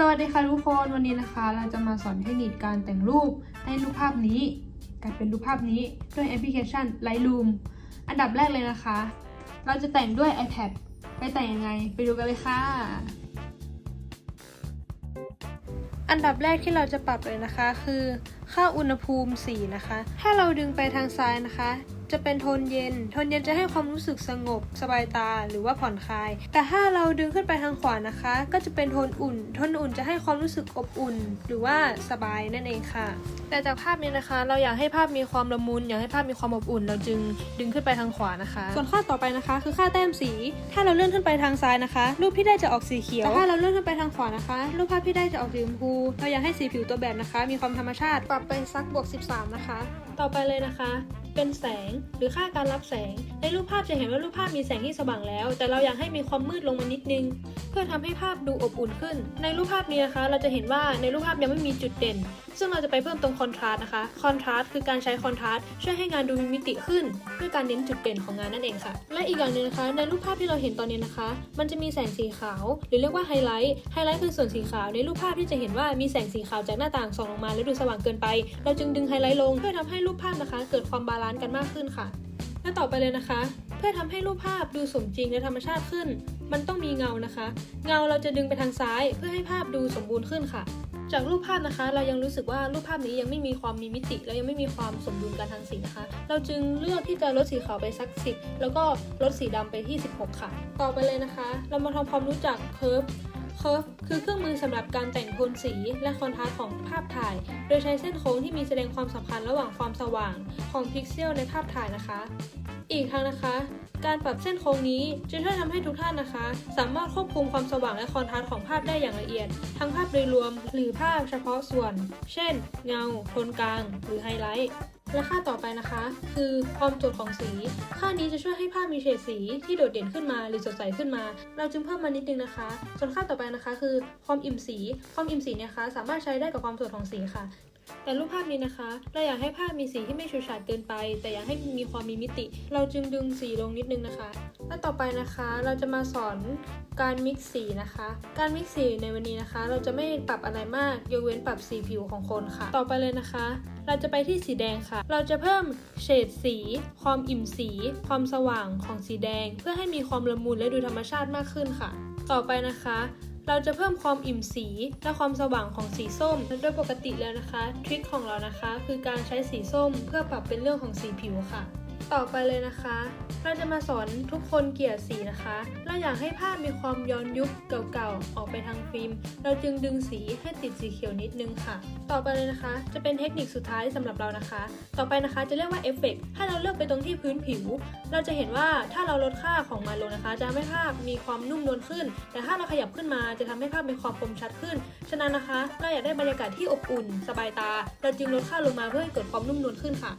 สวัสดีค่ะทุกคนวันนี้นะคะ เราจะมาสอนเทคนิคการแต่งรูปให้รูปภาพนี้กลายเป็นรูปภาพนี้ด้วยแอปพลิเคชัน Lightroom อันดับแรกเลยนะคะ เราจะแต่งด้วย iPad ไปแต่งยังไงไปดูกันเลยค่ะ อันดับแรกที่เราจะปรับเลยนะคะ คือค่าอุณหภูมิสีนะคะ ถ้าเราดึงไปทางซ้ายนะคะ จะเป็นโทนเย็น โทนเย็นจะให้ความรู้สึกสงบ สบายตาหรือว่าผ่อนคลาย แต่ถ้าเราดึงขึ้นไปทางขวานะคะ ก็จะเป็นโทนอุ่น โทนอุ่นจะให้ความรู้สึกอบอุ่น หรือว่าสบายนั่นเองค่ะ แต่จากภาพนี้นะคะ เราอยากให้ภาพมีความละมุน อยากให้ภาพมีความอบอุ่น เราจึงดึงขึ้นไปทางขวานะคะ ส่วนค่าต่อไปนะคะ คือค่าแต้มสี ถ้าเราเลื่อนขึ้นไปทางซ้ายนะคะ รูปที่ได้จะออกสีเขียว แต่ถ้าเราเลื่อนขึ้นไปทางขวานะคะ รูปภาพที่ได้จะออกสีชมพู เราอยากให้สีผิวตัวแบบนะคะ มีความธรรมชาติ ปรับไปสักบวก 13 นะคะ ต่อไปเลยนะคะ เป็นแสง หรือค่าการรับแสง ในรูปภาพจะเห็นว่ารูปภาพมีแสงที่สว่างแล้ว แต่เราอยากให้มีความมืดลงมานิดนึง เพื่อทำให้ภาพดูอบอุ่นขึ้น ในรูปภาพนี้นะคะ เราจะเห็นว่าในรูปภาพยังไม่มีจุดเด่น ซึ่งเราจะไปเพิ่มตรงคอนทราสต์นะคะ คอนทราสต์คือการใช้คอนทราสต์ช่วยให้งานดูมีมิติขึ้นด้วยการเน้นจุดเด่นของงานนั่นเองค่ะ และอีกอย่างหนึ่งนะคะ ในรูปภาพที่เราเห็นตอนนี้นะคะ มันจะมีแสงสีขาว หรือเรียกว่าไฮไลท์ ไฮไลท์คือส่วนสีขาว ในรูปภาพที่จะเห็นว่ามีแสงสีขาวจากหน้าต่างส่องลงมาแล้วดูสว่างเกินไป เราจึงดึงไฮไลท์ลงเพื่อทำให้รูปภาพนะคะ เกิดความบาลานซ์กันมากขึ้นค่ะ และต่อไปเลยนะคะ เพื่อทำให้รูปภาพดูสมจริงและธรรมชาติขึ้น มันต้องมีเงานะคะ เงาเราจะดึงไปทางซ้าย เพื่อให้ภาพดูสมบูรณ์ขึ้นค่ะ จากรูปภาพนะคะ เรายังรู้สึกว่ารูปภาพนี้ยังไม่มีความมีมิติ และยังไม่มีความสมดุลกันทางสีนะคะ เราจึงเลือกที่จะลดสีขาวไปสัก 10 แล้วก็ลดสีดำไปที่ 16 ค่ะ ต่อไปเลยนะคะ เรามาทำความรู้จักเค r ร์ฟ ค r ร์ฟคือเครื่องมือสำหรับการแต่งโทนสีและคอนทราสต์ของภาพถ่าย โดยใช้เส้นโค้งที่มีแสดงความสัมพันธ์ระหว่างความสว่างของพิกเซลในภาพถ่ายนะคะ อีกทั้งนะคะ การปรับเส้นโค้งนี้จะช่วยทำให้ทุกท่านนะคะ สามารถควบคุมความสว่างและคอนทราสต์ของภาพได้อย่างละเอียด ทั้งภาพโดยรวมหรือภาพเฉพาะส่วน เช่น เงาโทนกลาง หรือไฮไลท์ และค่าต่อไปนะคะ คือความจดของสี ค่านี้จะช่วยให้ภาพมีเฉดสีที่โดดเด่นขึ้นมาหรือสดใสขึ้นมา เราจึงเพิ่มมานิดนึงนะคะ ส่วนค่าต่อไปนะคะ คือความอิ่มสี ความอิ่มสีเนี่ยคะสามารถใช้ได้กับความสดของสีค่ะ แต่รูปภาพนี้นะคะ เราอยากให้ภาพมีสีที่ไม่ฉูดฉาดเกินไป แต่อยากให้มีความมีมิติ เราจึงดึงสีลงนิดนึงนะคะและต่อไปนะคะเราจะมาสอนการมิกซ์สีนะคะ การมิกซ์สีในวันนี้นะคะ เราจะไม่ปรับอะไรมากยกเว้นปรับสีผิวของคนค่ะ ต่อไปเลยนะคะ เราจะไปที่สีแดงค่ะ เราจะเพิ่มเฉดสี ความอิ่มสี ความสว่างของสีแดง เพื่อให้มีความละมุนและดูธรรมชาติมากขึ้นค่ะ ต่อไปนะคะ เราจะเพิ่มความอิ่มสีและความสว่างของสีส้มโดยปกติแล้วนะคะทริคของเรานะคะ คือการใช้สีส้มเพื่อปรับเป็นเรื่องของสีผิวค่ะ ต่อไปเลยนะคะ เราจะมาสอนทุกคนเกลี่ยสีนะคะ เราอยากให้ภาพมีความย้อนยุคเก่าๆ ออกไปทางฟิล์ม เราจึงดึงสีให้ติดสีเขียวนิดนึงค่ะ ต่อไปเลยนะคะ จะเป็นเทคนิคสุดท้ายสำหรับเรานะคะ ต่อไปนะคะจะเรียกว่าเอฟเฟกถ้าเราเลือกไปตรงที่พื้นผิว เราจะเห็นว่าถ้าเราลดค่าของมันลงนะคะ จะทำให้ภาพมีความนุ่มนวลขึ้น แต่ถ้าเราขยับขึ้นมาจะทำให้ภาพมีความคมชัดขึ้น ฉะนั้นนะคะ เราอยากได้บรรยากาศที่อบอุ่น สบายตา เราจึงลดค่าลงมาเพื่อให้เกิดความนุ่มนวลขึ้นค่ะ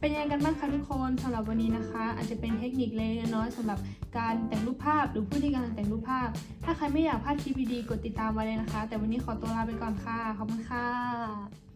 เป็นยังไงกันบ้างคะทุกคนสำหรับวันนี้นะคะ อาจจะเป็นเทคนิคเล็กน้อยสำหรับการแต่งรูปภาพหรือผู้ที่กำลังแต่งรูปภาพ ถ้าใครไม่อยากพลาดคลิปดีๆกดติดตามไว้เลยนะคะ แต่วันนี้ขอตัวลาไปก่อนค่ะขอบคุณค่ะ